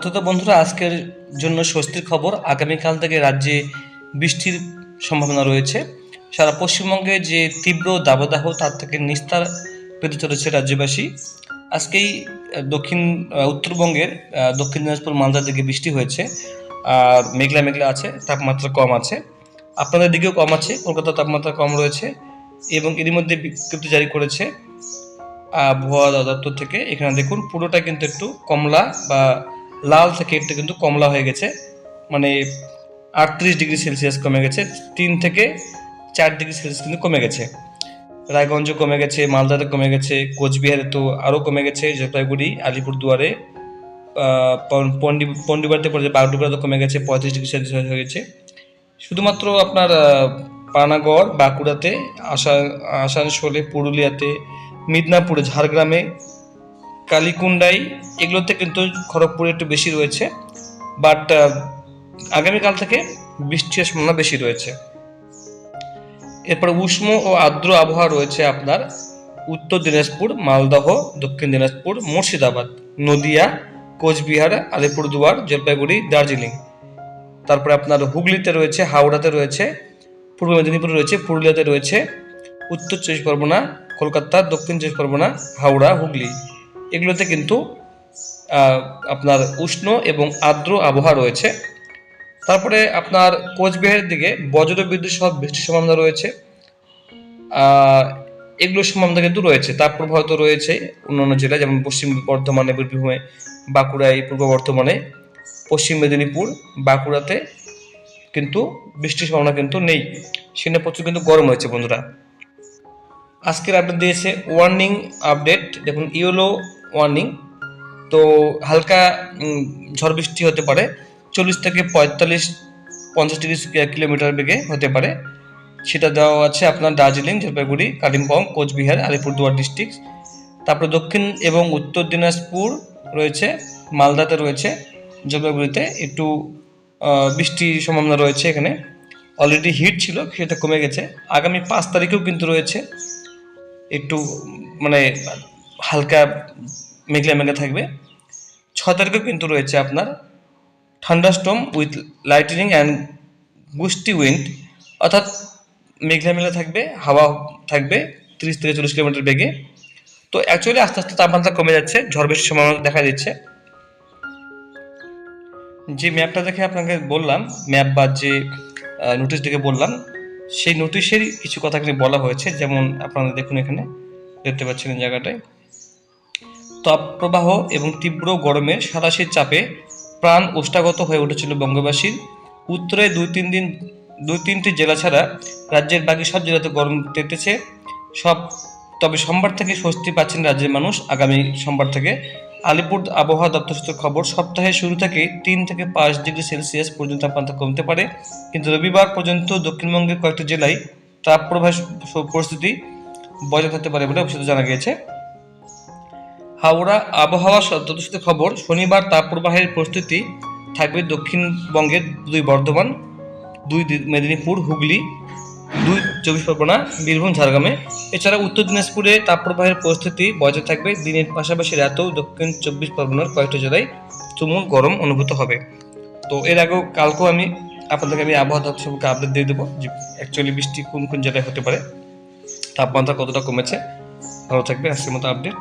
অর্থাৎ বন্ধুরা, আজকের জন্য স্বস্তির খবর, আগামীকাল থেকে রাজ্যে বৃষ্টির সম্ভাবনা রয়েছে। সারা পশ্চিমবঙ্গে যে তীব্র দাবদাহ, তার থেকে নিস্তার পেতে চলেছে রাজ্যবাসী। আজকেই দক্ষিণ উত্তরবঙ্গের দক্ষিণ দিনাজপুর, মালদার দিকে বৃষ্টি হয়েছে। আর মেঘলা মেঘলা আছে, তাপমাত্রা কম আছে। আপনাদের দিকেও কম আছে, কলকাতার তাপমাত্রা কম রয়েছে এবং এরই মধ্যে বিজ্ঞপ্তি জারি করেছে আবহাওয়া দপ্তর থেকে। এখানে দেখুন, পুরোটা কিন্তু একটু কমলা বা লাল থেকে একটু কিন্তু কমলা হয়ে গেছে মানে আটত্রিশ ডিগ্রি সেলসিয়াস কমে গেছে, তিন থেকে চার ডিগ্রি সেলসিয়াস কিন্তু কমে গেছে। রায়গঞ্জে কমে গেছে, মালদাতে কমে গেছে, কোচবিহারে তো আরও কমে গেছে, জলপাইগুড়ি, আলিপুরদুয়ারে পন্ডি, পন্ডিবাড়িতে পড়ে বাগডুবরাতে কমে গেছে, পঁয়ত্রিশ ডিগ্রি সেলসিয়াস হয়ে গেছে। শুধুমাত্র আপনার পানাগড়, বাঁকুড়াতে আসা আসানসোলে, পুরুলিয়াতে, মিদনাপুরে, ঝাড়গ্রামে কালীকুন্ডাই এগুলোতে কিন্তু খড়গপুরে একটু বেশি রয়েছে বাট আগামীকাল থেকে বৃষ্টির সম্ভাবনা বেশি রয়েছে। এরপর উষ্ণ ও আর্দ্র আবহাওয়া রয়েছে আপনার উত্তর দিনাজপুর, মালদহ, দক্ষিণ দিনাজপুর, মুর্শিদাবাদ, নদিয়া, কোচবিহার, আলিপুরদুয়ার, জলপাইগুড়ি, দার্জিলিং। তারপরে আপনার হুগলিতে রয়েছে, হাওড়াতে রয়েছে, পূর্ব মেদিনীপুরে রয়েছে, পুরুলিয়াতে রয়েছে, উত্তর চব্বিশ পরগনা, কলকাতা, দক্ষিণ চব্বিশ পরগনা, হাওড়া, হুগলি। এগুলোতে কিন্তু আপনার উষ্ণ এবং আর্দ্র আবহাওয়া রয়েছে। তারপরে আপনার কোচবিহারের দিকে বজ্র বিদ্যুৎ সহ বৃষ্টির সম্ভাবনা রয়েছে। এগুলোর সম্ভাবনা কিন্তু রয়েছে। তার প্রভাব তো রয়েছে অন্যান্য জেলায়, যেমন পশ্চিম বর্ধমানে, বীরভূমে, বাঁকুড়ায়, পূর্ব বর্ধমানে, পশ্চিম মেদিনীপুর, বাঁকুড়াতে কিন্তু বৃষ্টির সম্ভাবনা কিন্তু নেই। সেখানে প্রচুর কিন্তু গরম হয়েছে বন্ধুরা। আজকের আপডেট দিয়েছে ওয়ার্নিং আপডেট দেখুন, ইয়েলো ওয়ার্নিং তো হালকা ঝড় বৃষ্টি হতে পারে। চল্লিশ থেকে পঁয়তাল্লিশ, পঞ্চাশ ডিগ্রি কিলোমিটার বেগে হতে পারে। সেটা দেওয়া আছে আপনার দার্জিলিং, জলপাইগুড়ি, কালিম্পং, কোচবিহার, আলিপুরদুয়ার ডিস্ট্রিক্ট তারপরে দক্ষিণ এবং উত্তর দিনাজপুর রয়েছে, মালদাতে রয়েছে, জলপাইগুড়িতে একটু বৃষ্টির সম্ভাবনা রয়েছে এখানে। অলরেডি হিট ছিল সেটা কমে গেছে। আগামী পাঁচ তারিখেও কিন্তু রয়েছে। একটু মানে হালকা মেঘলা মেঘলা থাকবে। ছ তারিখেও কিন্তু রয়েছে আপনার thunderstorm with lightning and gusty wind অর্থাৎ মেঘলা মেঘলা থাকবে, হাওয়া থাকবে তিরিশ থেকে চল্লিশ কিলোমিটার বেগে। তো অ্যাকচুয়ালি আস্তে আস্তে তাপমাত্রা কমে যাচ্ছে, ঝড় বৃষ্টির সম্ভাবনা দেখা দিচ্ছে। যে ম্যাপটা দেখে আপনাকে বললাম ম্যাপ বা যে নোটিশ দেখে বললাম, সেই নোটিশেরই কিছু কথা বলা হয়েছে। যেমন আপনারা দেখুন এখানে, দেখতে পাচ্ছেন জায়গাটায়। তাপপ্রবাহ এবং তীব্র গরমের সারাশির চাপে প্রাণ ওষ্ঠাগত হয়ে উঠেছিল বঙ্গবাসীর। উত্তরে দুই, তিন দিন, দুই, তিনটি জেলা ছাড়া রাজ্যের বাকি সব জেলাতে গরম তেতেছে। সব, তবে সোমবার থেকে স্বস্তি পাচ্ছেন রাজ্যের মানুষ। আগামী সোমবার থেকে আলিপুর আবহাওয়া দপ্তর সূত্রে খবর, সপ্তাহের শুরু থেকে তিন থেকে পাঁচ ডিগ্রি সেলসিয়াস পর্যন্ত তাপমাত্রা কমতে পারে। কিন্তু রবিবার পর্যন্ত দক্ষিণবঙ্গের কয়েকটি জেলায় তাপপ্রবাহ পরিস্থিতি বজায় থাকতে পারে বলে অবশ্যই জানা গিয়েছে। হাওড়া আবহাওয়া সূত্রে খবর, শনিবার তাপপ্রবাহের প্রস্তুতি থাকবে দক্ষিণবঙ্গের দুই বর্ধমান, দুই মেদিনীপুর, হুগলি, দুই চব্বিশ পরগনা, বীরভূম, ঝাড়গ্রামে। এছাড়া উত্তর দিনাজপুরে তাপপ্রবাহের পরিস্থিতি বজায় থাকবে। দিনের পাশাপাশি রাতেও দক্ষিণ চব্বিশ পরগনার কয়েকটি জেলায় তুমুল গরম অনুভূত হবে। তো এর আগেও কালকেও আমি আপনাদেরকে আমি আবহাওয়া দপ্তর সম্পর্কে আপডেট দিয়ে দেবো যে অ্যাকচুয়ালি বৃষ্টি কোন কোন জায়গায় হতে পারে। তাপমাত্রা কতটা কমেছে? ভালো থাকবে আজকের মতো আপডেট